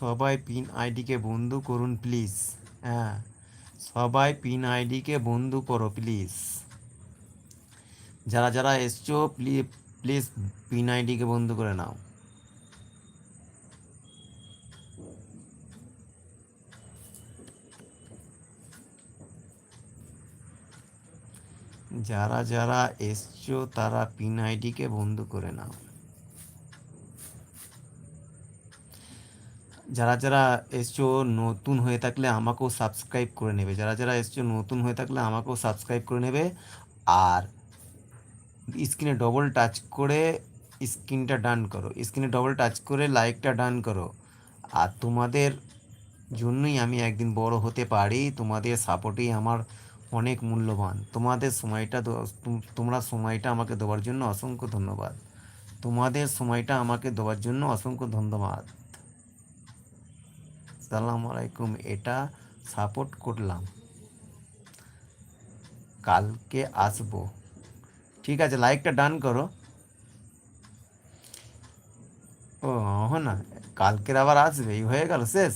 সবাই পিন আইডিকে বন্ধু করুন, প্লিজ। হ্যাঁ সবাই পিন আইডিকে বন্ধু করো, প্লিজ। যারা যারা এসছো প্লিজ প্লিজ পিন আইডিকে বন্ধু করে নাও। যারা যারা এসছো, তারা পিন আইডিকে বন্ধু করে নাও। যারা যারা এসছো নতুন হয়ে থাকলে আমাকেও সাবস্ক্রাইব করে নেবে। যারা যারা এসছো নতুন হয়ে থাকলে আমাকেও সাবস্ক্রাইব করে নেবে। আর স্ক্রিনে ডবল টাচ করে স্ক্রিনটা ডান করো। স্ক্রিনে ডবল টাচ করে লাইকটা ডান করো। আর তোমাদের জন্যই আমি একদিন বড় হতে পারি। তোমাদের সাপোর্টেই আমার অনেক মূল্যবান। তোমাদের সময়টা তোমরা সময়টা আমাকে দেওয়ার জন্য অসংখ্য ধন্যবাদ। তোমাদের সময়টা আমাকে দেওয়ার জন্য অসংখ্য ধন্যবাদ। সালাম আলাইকুম, এটা সাপোর্ট করলাম। কালকে আসব। ঠিক আছে, লাইকটা ডান করো। ও না, কালকের আবার আসবে, এই হয়ে গেল, শেষ।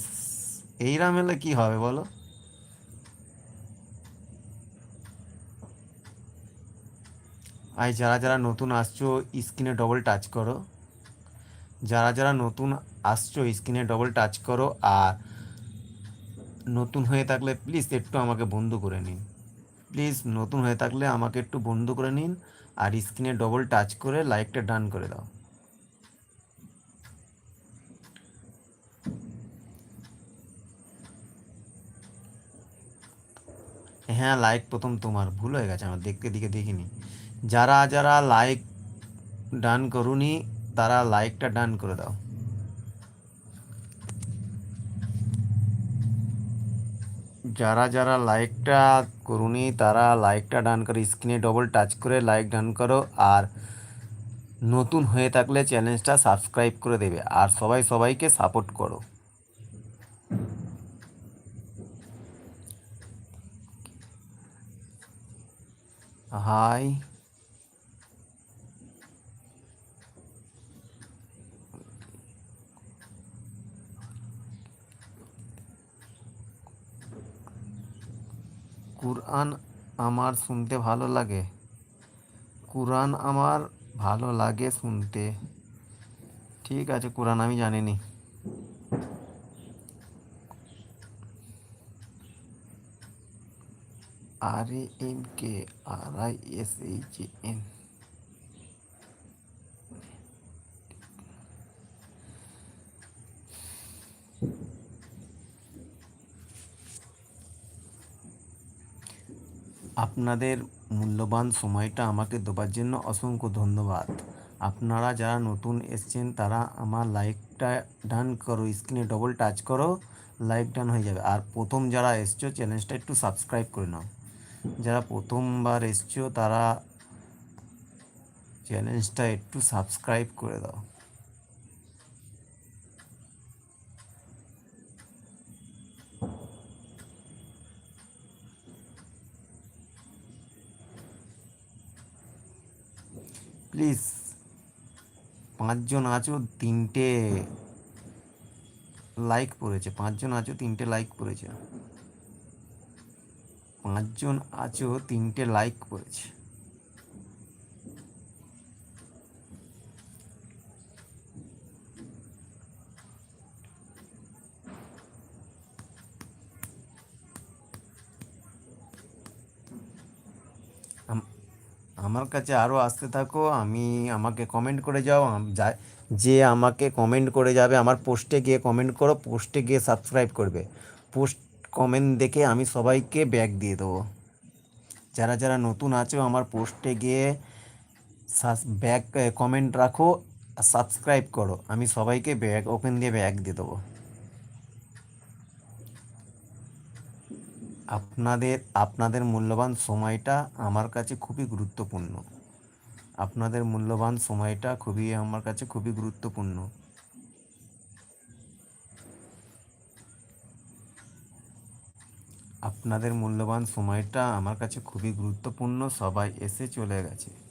এইরাম এলে কি হবে বলো? আর যারা যারা নতুন আসছো, স্ক্রিনে ডবল টাচ করো। যারা যারা নতুন আসছো, স্ক্রিনে ডবল টাচ করো আর নতুন হয়ে থাকলে প্লিজ একটু আমাকে বন্ধু করে নিন। প্লিজ নতুন হয়ে থাকলে আমাকে একটু বন্ধু করে নিন আর স্ক্রিনে ডবল টাচ করে লাইকটা ডান করে দাও। হ্যাঁ লাইক প্রথম তোমার, ভুল হয়ে গেছে আমার দেখতে দিকে দেখিনি। যারা যারা লাইক ডান করুনি তারা লাইকটা ডান করে দাও। যারা যারা লাইকটা করুনি, তারা লাইকটা ডান করে, স্ক্রিনে ডবল টাচ করে লাইক ডান করো, আর নতুন হয়ে থাকলে চ্যানেলটা সাবস্ক্রাইব করে দেবে, আর সবাই সবাইকে সাপোর্ট করো। হাই কুরআন আমার শুনতে ভালো লাগে। কুরআন আমার ভালো লাগে শুনতে। ঠিক আছে, কোরআন আমি জানিনি। R M K R I S H N. আপনাদের মূল্যবান সময়টা আমাকে দেওয়ার জন্য অসংখ্য ধন্যবাদ। আপনারা যারা নতুন এসছেন, তারা আমার লাইকটা ডান করো, স্ক্রিনে ডবল টাচ করো, লাইক ডান হয়ে যাবে। আর প্রথম যারা এসছো, চ্যানেলটা একটু সাবস্ক্রাইব করে নাও। যারা প্রথমবার এসছো, তারা চ্যানেলটা একটু সাবস্ক্রাইব করে দাও। প্লিজ, পাঁচজন আছো, তিনটে লাইক পড়েছে, পাঁচজন আছো, তিনটে লাইক পড়েছে। পাঁচজন আছো, তিনটে লাইক পড়েছে। আমার কাছে আরও আসতে থাকো, আমি আমাকে কমেন্ট করে যাও যা- আমাকে কমেন্ট করে যাবে, আমার পোস্টে গিয়ে কমেন্ট করো পোস্টে গিয়ে সাবস্ক্রাইব করবে। পোস্ট কমেন্ট দেখে আমি সবাইকে ব্যাগ দিয়ে দেবো। যারা যারা নতুন আছো, আমার পোস্টে গিয়ে ব্যাগ কমেন্ট রাখো সাবস্ক্রাইব করো, আমি সবাইকে ব্যাগ ওপেন দিয়ে ব্যাগ দিয়ে দেবো। আপনাদের আপনাদের মূল্যবান সময়টা আমার কাছে খুবই গুরুত্বপূর্ণ। আপনাদের মূল্যবান সময়টা খুবই, আমার কাছে খুবই গুরুত্বপূর্ণ। আপনাদের মূল্যবান সময়টা আমার কাছে খুবই গুরুত্বপূর্ণ, সবাই এসে চলে গেছে।